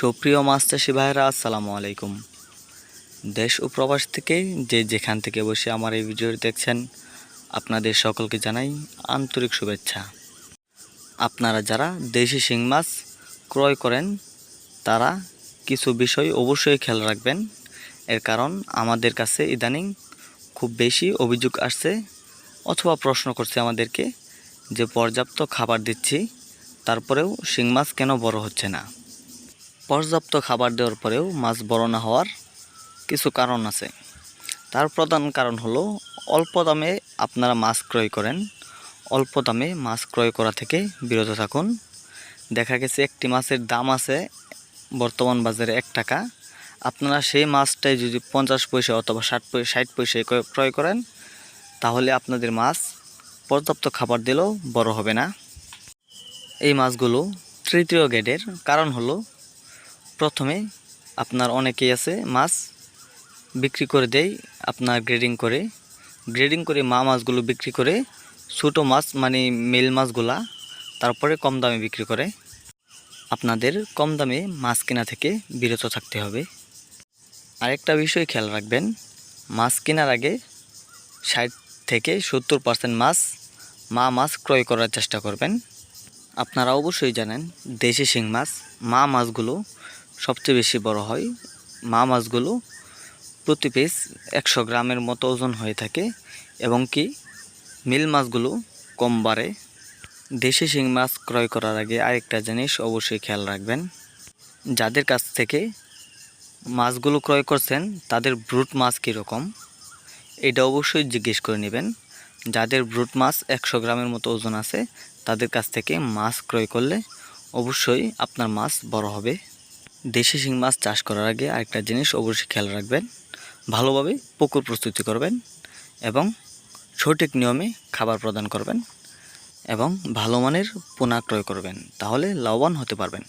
সুপ্রিয় মাছ চাষি ভাইরা আসসালামু আলাইকুম। দেশ ও প্রবাস থেকে যে যেখান থেকে বসে আমার এই ভিডিও দেখছেন, আপনাদের সকলকে জানাই আন্তরিক শুভেচ্ছা। আপনারা যারা দেশি শিং মাছ ক্রয় করেন, তারা কিছু বিষয় অবশ্যই খেয়াল রাখবেন। এর কারণ আমাদের কাছে ইদানিং খুব বেশি অভিযোগ আসছে, অথবা প্রশ্ন করছে আমাদেরকে যে পর্যাপ্ত খাবার দিচ্ছি, তারপরেও শিং মাছ কেন বড় হচ্ছে না। পর্যাপ্ত খাবার দেওয়ার পরেও মাছ বড় না হওয়ার কিছু কারণ আছে। তার প্রধান কারণ হলো, অল্প দামে আপনারা মাছ ক্রয় করেন। অল্প দামে মাছ ক্রয় করা থেকে বিরত থাকুন। দেখা গেছে একটি মাছের দাম আছে বর্তমান বাজারে এক টাকা। আপনারা সেই মাছটাই যদি পঞ্চাশ পয়সা অথবা ষাট পয়সা ষাট পয়সায় ক্রয়- করেন, তাহলে আপনাদের মাছ পর্যাপ্ত খাবার দিলেও বড় হবে না। এই মাছগুলো তৃতীয় গ্রেডের। কারণ হলো প্রথমে আপনার অনেকেই আছে মাছ বিক্রি করে দেয়, আপনার গ্রেডিং করে। গ্রেডিং করে মা মাছগুলো বিক্রি করে, ছোটো মাছ মানে মেল মাছগুলা, তারপরে কম দামে বিক্রি করে। আপনাদের কম দামে মাছ কেনা থেকে বিরত থাকতে হবে। আরেকটা বিষয় খেয়াল রাখবেন, মাছ কেনার আগে ষাট থেকে সত্তর পার্সেন্ট মাছ মা মাছ ক্রয় করার চেষ্টা করবেন। আপনারা অবশ্যই জানেন, দেশি শিং মাছ, মা মাছগুলো সবচেয়ে বেশি বড় হয়, মা মাছগুলো প্রতি পিস একশো গ্রামের মতো ওজন হয়ে থাকে এবং কি মিল মাছগুলো কম বাড়ে। দেশি শিং মাছ ক্রয় করার আগে আরেকটা জিনিস অবশ্যই খেয়াল রাখবেন, যাদের কাছ থেকে মাছগুলো ক্রয় করছেন তাদের ব্রুট মাছ কীরকম, এটা অবশ্যই জিজ্ঞেস করে নেবেন। যাদের ব্রুট মাছ একশো গ্রামের মতো ওজন আছে, তাদের কাছ থেকে মাছ ক্রয় করলে অবশ্যই আপনার মাছ বড় হবে। দেশি শিং মাছ চাষ করার আগে আরেকটা জিনিস অবশ্যই খেয়াল রাখবেন। ভালোভাবে পুকুর প্রস্তুতি করবেন এবং সঠিক নিয়মে খাবার প্রদান করবেন এবং ভালো মানের পোনা ক্রয় করবেন। তাহলে লাভবান হতে পারবেন।